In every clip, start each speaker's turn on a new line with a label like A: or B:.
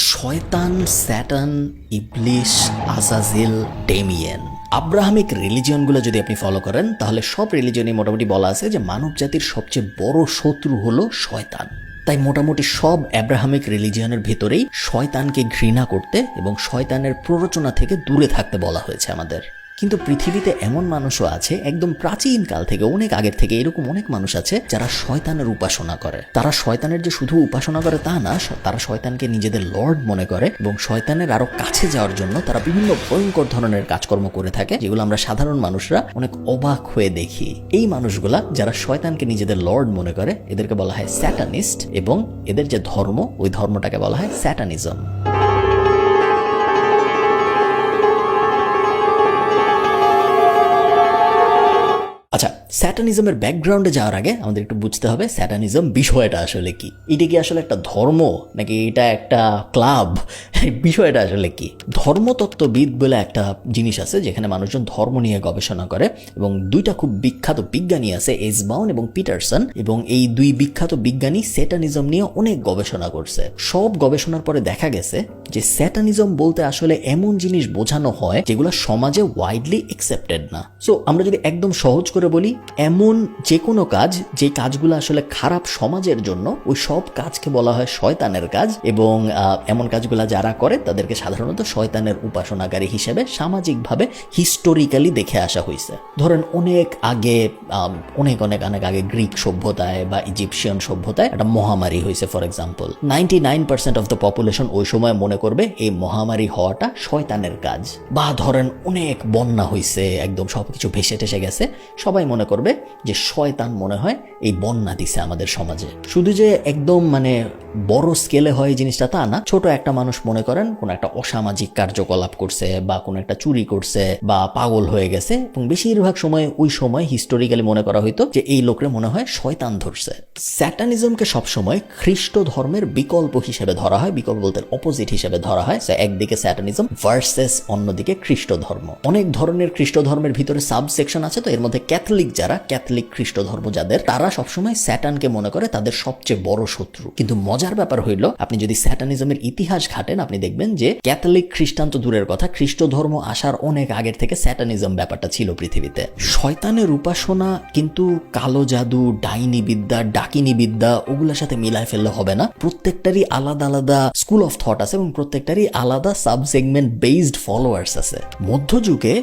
A: শয়তান, স্যাটান, ইবলিশ, আজাজিল, Damien. Abrahamic রিলিজিয়নগুলো যদি আপনি ফলো করেন, তাহলে সব রিলিজিয়নে মোটামুটি বলা আছে যে মানব জাতির সবচেয়ে বড় শত্রু হলো শয়তান। তাই মোটামুটি সব অ্যাব্রাহামিক রিলিজিয়নের ভেতরেই শয়তানকে ঘৃণা করতে এবং শয়তানের প্ররোচনা থেকে দূরে থাকতে বলা হয়েছে আমাদের। কিন্তু পৃথিবীতে এমন মানুষও আছে, একদম প্রাচীন কাল থেকে, অনেক আগের থেকে এরকম অনেক মানুষ আছে যারা শয়তানের উপাসনা করে। তারা শয়তানের যে শুধু উপাসনা করে তা না তারা শয়তানকে নিজেদের লর্ড মনে করে এবং শয়তানের আরও কাছে যাওয়ার জন্য তারা বিভিন্ন ভয়ঙ্কর ধরনের কাজকর্ম করে থাকে, যেগুলো আমরা সাধারণ মানুষরা অনেক অবাক হয়ে দেখি। এই মানুষগুলা যারা শয়তানকে নিজেদের লর্ড মনে করে, এদেরকে বলা হয় স্যাটানিস্ট এবং এদের যে ধর্ম, ওই ধর্মটাকে বলা হয় স্যাটানিজম আচ্ছা স্যাটানিজমের ব্যাকগ্রাউন্ডে যাওয়ার আগে আমাদের একটু বুঝতে হবে স্যাটানিজম বিষয়টা আসলে কি? এটা কি আসলে একটা ধর্ম? নাকি এটা একটা ক্লাব বিষয়টা আসলে কি? ধর্মতত্ত্ববিদ বলে একটা জিনিস আছে যেখানে মানুষজন ধর্ম নিয়ে গবেষণা করে এবং দুইটা খুব বিখ্যাত বিজ্ঞানী আছে এসবাউন এবং পিটারসন এবং এই দুই বিখ্যাত বিজ্ঞানী স্যাটানিজম নিয়ে অনেক গবেষণা করছে। সব গবেষণার পরে দেখা গেছে যে স্যাটানিজম বলতে আসলে এমন জিনিস বোঝানো হয় যেগুলো সমাজে ওয়াইডলি একসেপ্টেড না। সো আমরা যদি একদম সহজ করে বলি এমন যে কোনো কাজ, যে কাজগুলো আসলে খারাপ সমাজের জন্য, ওই সব কাজকে বলা হয় শয়তানের কাজ এবং এমন কাজগুলো যারা করে, তাদেরকে সাধারণত শয়তানের উপাসনাকারী হিসেবে সামাজিকভাবে হিস্টোরিক্যালি দেখে আসা হয়েছে ধরেন অনেক আগে অনেক অনেক অনেক আগে গ্রিক সভ্যতায় বা ইজিপশিয়ান সভ্যতায় একটা মহামারী হয়েছে for example ninety nine percent of the population ওই সময় মনে করবে, এই মহামারী হওয়াটা শয়তানের কাজ। বা ধরেন অনেক বন্যা হয়েছে একদম সবকিছু ভেসে টেসে গেছে, সবাই মনে করবে যে শয়তান মনে হয় এই বন্যা দিছে আমাদের সমাজে। শুধু যে একদম মানে বড় স্কেলে হয় জিনিসটা তা না, ছোট একটা মানুষ মনে করেন কোনো একটা অসামাজিক কার্যকলাপ করছে বা কোনো একটা চুরি করছে বা পাগল হয়ে গেছে, এবং বেশিরভাগ সময় ওই সময় হিস্টোরিক্যালি মনে করা হইতো যে এই লোকরে মনে হয় শয়তান ধরছে। স্যাটানিজমকে সবসময় খ্রিস্ট ধর্মের বিকল্প হিসেবে ধরা হয়, বিকল্প বলতে অপোজিট হিসেবে ধরা হয়। একদিকে স্যাটানিজম ভার্সেস অন্যদিকে খ্রিস্ট ধর্ম। অনেক ধরনের খ্রিস্ট ধর্মের ভিতরে সাবসেকশন আছে, তো এর মধ্যে ক্যাথলিক যারা ক্যাথলিক খ্রিস্ট ধর্ম যাদের, তারা সবসময় স্যাটানকে মনে করে তাদের সবচেয়ে বড় শত্রু। কিন্তু মজার ব্যাপার হইল, আপনি যদি স্যাটানিজমের ইতিহাস ঘাটেন, আপনি দেখবেন যে ক্যাথলিক খ্রিস্টান তো দূরের কথা, খ্রিস্ট ধর্ম আসার অনেক আগের থেকে স্যাটানিজম ব্যাপারটা ছিল পৃথিবীতে। শয়তানের উপাসনা কিন্তু কালো জাদু, ডাইনি বিদ্যা, ডাকিনী বিদ্যা, ওগুলোর সাথে মিলায় ফেললে হবে না। প্রত্যেকটারই আলাদা আলাদা স্কুল অফ থট আছে এবং প্রত্যেকটারই আলাদা সাব সেগমেন্ট বেসড ফলোয়ার্স আছে। মধ্যযুগে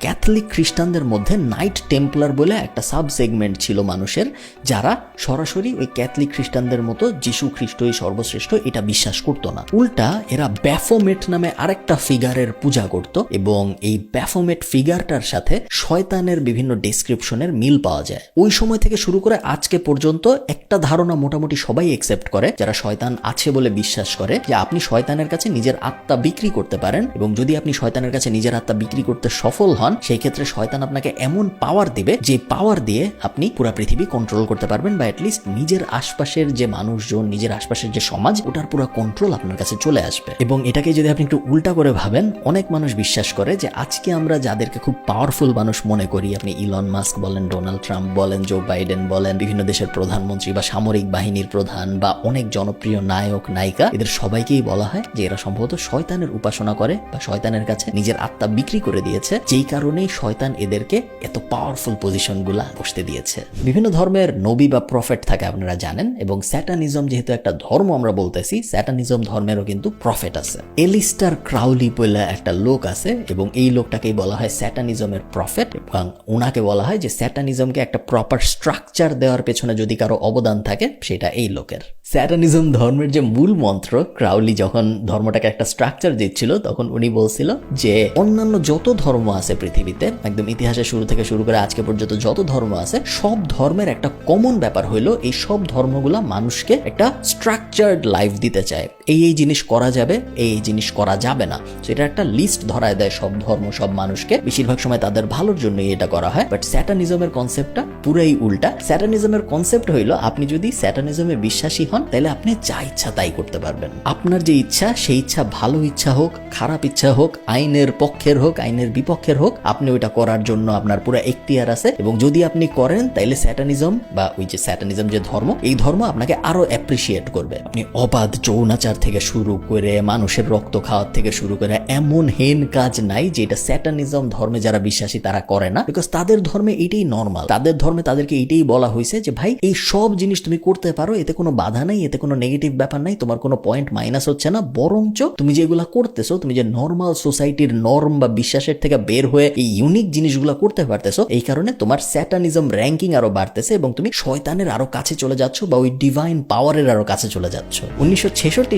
A: ক্যাথলিক খ্রিস্টানদের মধ্যে নাইট টেম্পলার বলে একটা সাব সেগমেন্ট ছিল মানুষের, যারা সরাসরি ওই ক্যাথলিক খ্রিস্টানদের মতো যিশু খ্রিস্টই সর্বশ্রেষ্ঠ, এটা বিশ্বাস করতো না। উল্টা এরা ব্যাফোমেট নামে আরেকটা ফিগারের পূজা করত এবং এই ব্যাফোমেট ফিগারটার সাথে শয়তানের বিভিন্ন ডেসক্রিপশনের মিল পাওয়া যায়। ওই সময় থেকে শুরু করে আজকে পর্যন্ত একটা ধারণা মোটামুটি সবাই একসেপ্ট করে, যারা শয়তান আছে বলে বিশ্বাস করে, যে আপনি শয়তানের কাছে নিজের আত্মা বিক্রি করতে পারেন এবং যদি আপনি শয়তানের কাছে নিজের আত্মা বিক্রি করতে সফল হন সেই ক্ষেত্রে শয়তান আপনাকে এমন পাওয়ার দেবে যে পাওয়ার দিয়ে আপনি পুরো পৃথিবী কন্ট্রোল করতে পারবেন বা অ্যাটলিস্ট নিজের আশপাশের যে মানুষজন, নিজের আশপাশের যে সমাজ, ওটার পুরো কন্ট্রোল আপনার কাছে চলে আসবে। এবং এটাকে যদি আপনি একটু উল্টা করে ভাবেন, অনেক মানুষ বিশ্বাস করে যে আজকে আমরা যাদেরকে খুব পাওয়ারফুল মানুষ মনে করি, আপনি ইলন মাস্ক বলেন ডোনাল্ড ট্রাম্প বলেন জো বাইডেন বলেন, বিভিন্ন দেশের প্রধানমন্ত্রী বা সামরিক বাহিনীর প্রধান বা অনেক জনপ্রিয় নায়ক, নায়িকা, এদের সবাইকেই বলা হয় যে এরা সম্ভবত শয়তানের উপাসনা করে বা শয়তানের কাছে নিজের আত্মা বিক্রি করে দিয়েছে, যেই কারণেই শয়তান এদেরকে এত পাওয়ারফুল পজিশনগুলা বসতে দিয়েছে। বিভিন্ন ধর্মের নবী বা প্রফেট থাকে, আপনারা জানেন, এবং স্যাটানিজম যেহেতু একটা ধর্ম আমরা বলতেছি স্যাটানিজম ধর্মেরও কিন্তু প্রফেট আছে। এলিস্টার ক্রাউলি বলে একটা লোক আছে, এবং এই লোকটাকেই বলা হয় স্যাটানিজমের প্রফেট এবং ওনাকে বলা হয় যে স্যাটানিজমকে একটা প্রপার স্ট্রাকচার দেওয়ার পেছনে যদি কারও অবদান থাকে, সেটা এই লোকের। স্যাটানিজম ধর্মের যে মূল মন্ত্র ক্রাউলি যখন ধর্মটাকে একটা স্ট্রাকচার দিচ্ছিল, তখন উনি বলছিল যে, অন্যান্য যত ধর্ম আছে পৃথিবীতে, একদম ইতিহাসের শুরু থেকে শুরু করে আজকে পর্যন্ত যত ধর্ম আছে, সব ধর্মের একটা কমন ব্যাপার হইল, এই সব ধর্মগুলা মানুষকে একটা স্ট্রাকচার্ড লাইফ দিতে চায়। এই এই জিনিস করা যাবে, এই এই জিনিস করা যাবে না। এটা একটা লিস্ট ধরায় দেয় সব ধর্ম, সব মানুষকে। বেশিরভাগ সময় তাদের ভালোর জন্যই এটা করা হয়। বাট স্যাটানিজমের কনসেপ্টটা পুরাই উল্টা। স্যাটানিজমের কনসেপ্ট হইল, আপনি যদি স্যাটানিজমে বিশ্বাসী হন হন, তাহলে আপনি যা ইচ্ছা তাই করতে পারবেন। আপনার যে ইচ্ছা, সেই ইচ্ছা ভালো ইচ্ছা হোক, খারাপ ইচ্ছা হোক, আইনের পক্ষের হোক, আইনের বিপক্ষের হোক, আপনি ওইটা করার জন্য আপনার পুরো এখতিয়ার আছে এবং যদি আপনি করেন তাইলে স্যাটানিজম বা ওই যে স্যাটানিজম যে ধর্ম, এই ধর্ম আপনাকে আরও অ্যাপ্রিসিয়েট করবে। আপনি অবাধ যৌনাচার থেকে শুরু করে, মানুষের রক্ত খাওয়ার থেকে শুরু করে, এমন হেন কাজ নাই যেটা স্যাটানিজম ধর্মে যারা বিশ্বাসী তারা করে না। বিকজ তাদের ধর্মে এটাই নর্মাল তাদের ধর্মে তাদেরকে এটাই বলা হয়েছে যে, ভাই, এই সব জিনিস তুমি করতে পারো, এতে কোনো বাধা নাই, এতে কোনো নেগেটিভ ব্যাপার নাই, তোমার কোনো পয়েন্ট মাইনাস হচ্ছে না। বরঞ্চ তুমি যেগুলা করতেছো, তুমি যে নর্মাল সোসাইটির নর্ম বা বিশ্বাসের থেকে বের হয়ে এই ইউনিক জিনিসগুলো করতে পারতেছো, এই কারণে তোমার স্যাটানিজম র্যাঙ্কিং আরও বাড়তেছে এবং তুমি শয়তানের আরও কাছে চলে যাচ্ছ বা ওই ডিভাইন পাওয়ারের আরও কাছে চলে যাচ্ছ। উনিশশো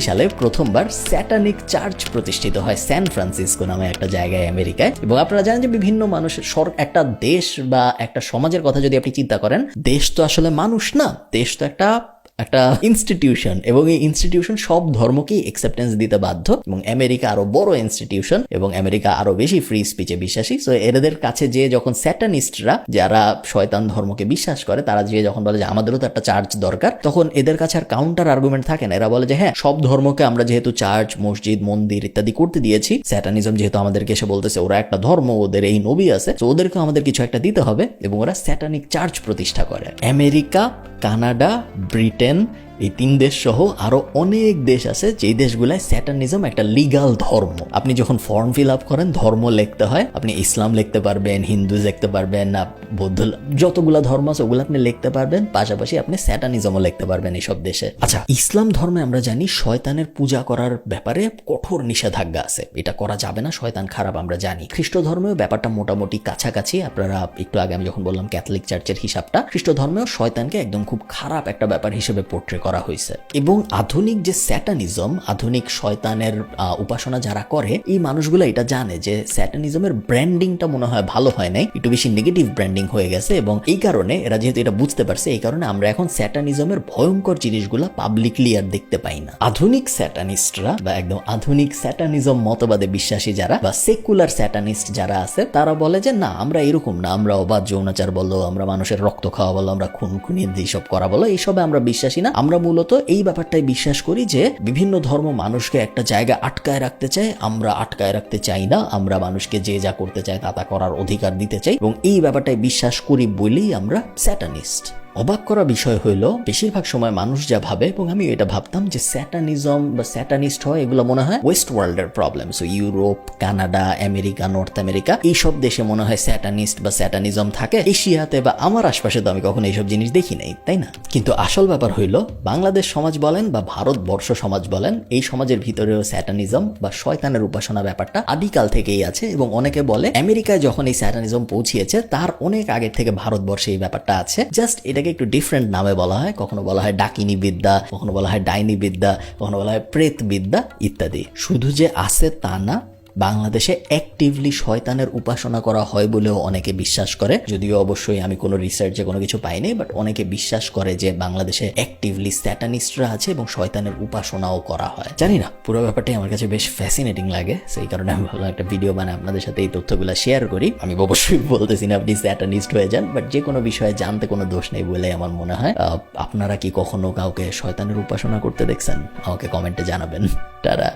A: সালে প্রথমবার স্যাটানিক চার্চ প্রতিষ্ঠিত হয় স্যান ফ্রান্সিসকো নামে একটা জায়গায় আমেরিকায়। এবং আপনারা জানেন যে বিভিন্ন মানুষের একটা দেশ বা একটা সমাজের কথা যদি আপনি চিন্তা করেন, দেশ তো আসলে মানুষ না, দেশ তো একটা একটা ইনস্টিটিউশন এবং এই ইনস্টিটিউশন সব ধর্মকেই অ্যাকসেপ্টেন্স দিতে বাধ্য এবং আমেরিকা আরও বড় ইনস্টিটিউশন এবং আমেরিকা আরও বেশি ফ্রি স্পিচে বিশ্বাসী। সো এদের কাছে যে যখন স্যাটানিস্টরা যারা শয়তান ধর্মকে বিশ্বাস করে, তারা যে যখন বলে যে আমাদেরও তো একটা চার্চ দরকার, তখন এদের কাছে আর কাউন্টার আর্গুমেন্ট থাকে না। এরা বলে যে হ্যাঁ সব ধর্মকে আমরা যেহেতু চার্চ মসজিদ, মন্দির ইত্যাদি করতে দিয়েছি স্যাটানিজম যেহেতু আমাদেরকে এসে বলতেছে, ওরা একটা ধর্ম, ওদের এই নবী আছে, তো ওদেরকে আমাদের কিছু একটা দিতে হবে এবং ওরা স্যাটানিক চার্চ প্রতিষ্ঠা করে। America, Canada, Britain In. এই তিন দেশ সহ আরও অনেক দেশ আছে, যেই দেশগুলায় স্যাটানিজম একটা লিগাল ধর্ম। আপনি যখন ফর্ম ফিল আপ করেন, ধর্ম লিখতে হয়, আপনি ইসলাম লিখতে পারবেন, হিন্দু লিখতে পারবেন, না, বৌদ্ধ যতগুলা ধর্ম আছে, ওগুলো আপনি লিখতে পারবেন, পাশাপাশি আপনি স্যাটানিজমও লিখতে পারবেন এইসব দেশে। আচ্ছা ইসলাম ধর্মে আমরা জানি শয়তানের পূজা করার ব্যাপারে কঠোর নিষেধাজ্ঞা আছে। এটা করা যাবে না, শয়তান খারাপ, আমরা জানি। খ্রিস্ট ধর্মেও ব্যাপারটা মোটামুটি কাছাকাছি, আপনারা একটু আগে আমি যখন বললাম ক্যাথলিক চার্চের হিসাবটা, খ্রিস্ট ধর্মেও শয়তানকে একদম খুব খারাপ একটা ব্যাপার হিসেবে পোর্ট্রে করা হয়েছে। এবং আধুনিক যে স্যাটানিজম, আধুনিক শয়তানের উপাসনা যারা করে, এই মানুষগুলো এটা জানে যে স্যাটানিজমের ব্র্যান্ডিংটা মনে হয় ভালো হয় নাই, একটু বেশি নেগেটিভ ব্র্যান্ডিং হয়ে গেছে এবং এই কারণে এরা যেহেতু এটা বুঝতে পারছে, এই কারণে আমরা এখন স্যাটানিজমের ভয়ঙ্কর জিনিসগুলো পাবলিকলি আর দেখতে পাই না। আধুনিক স্যাটানিস্টরা বা একদম আধুনিক স্যাটানিজম মতবাদে বিশ্বাসী যারা বা সেকুলার স্যাটানিস্ট যারা আছে, তারা বলে যে, না, আমরা এরকম না, আমরা অবাধ যৌনাচার বলো, আমরা মানুষের রক্ত খাওয়া বলো, আমরা খুন খুনিয়ে এইসব করা বলো, এইসবে আমরা বিশ্বাসী না, আমরা মূলত এই ব্যাপারটাই বিশ্বাস করি যে বিভিন্ন ধর্ম মানুষকে একটা জায়গায় আটকায় রাখতে চায়, আমরা আটকায় রাখতে চাই না, আমরা মানুষকে যে যা করতে চায় তা তা করার অধিকার দিতে চাই এবং এই ব্যাপারটাই বিশ্বাস করি বলেই আমরা স্যাটানিস্ট। অবাক করা বিষয় হইল, বেশিরভাগ সময় মানুষ যা ভাবে, এবং আমি এটা ভাবতাম যে স্যাটানিজম বা স্যাটানিস্ট হয়, এগুলো মনে হয় ওয়েস্ট ওয়ার্ল্ডের problem so Europe Canada America North America এইসব দেশে মনে হয় স্যাটানিস্ট বা স্যাটানিজম থাকে। এশিয়াতে বা আমার আশপাশে তো আমি কখনো এইসব জিনিস দেখি নাই, তাই না? কিন্তু আসল ব্যাপার হইল, বাংলাদেশ সমাজ বলেন বা ভারতবর্ষ সমাজ বলেন, এই সমাজের ভিতরেও স্যাটানিজম বা শয়তানের উপাসনা ব্যাপারটা আদিকাল থেকেই আছে, এবং অনেকে বলে, আমেরিকায় যখন এই স্যাটানিজম পৌঁছিয়েছে, তার অনেক আগে থেকে ভারতবর্ষে এই ব্যাপারটা আছে। জাস্ট এটাকে একটু ডিফারেন্ট নামে বলা হয়। কখনো বলা হয় ডাকিনী বিদ্যা, কখনো বলা হয় ডাইনি বিদ্যা, কখনো বলা হয় প্রেত বিদ্যা ইত্যাদি। শুধু যে আছে তা না বাংলাদেশে অ্যাক্টিভলি শয়তানের উপাসনা করা হয় বলেও অনেকে বিশ্বাস করে। যদিও অবশ্যই আমি কোনো রিসার্চে কোনো কিছু পাইনি বাট অনেকে বিশ্বাস করে যে বাংলাদেশে অ্যাক্টিভলি স্যাটানিস্টরা আছে এবং শয়তানের উপাসনাও করা হয়। জানি না, পুরো ব্যাপারটাই আমার কাছে বেশ ফ্যাসিনেটিং লাগে, সেই কারণে আমি ভাবলাম একটা ভিডিও বানায় আপনাদের সাথে এই তথ্যগুলো শেয়ার করি। আমি অবশ্যই বলতেছি না আপনি স্যাটানিস্ট হয়ে যান বাট যে কোনো বিষয়ে জানতে কোনো দোষ নেই বলে আমার মনে হয়। আপনারা কি কখনো কাউকে শয়তানের উপাসনা করতে দেখছেন? আমাকে কমেন্টে জানাবেন। তারা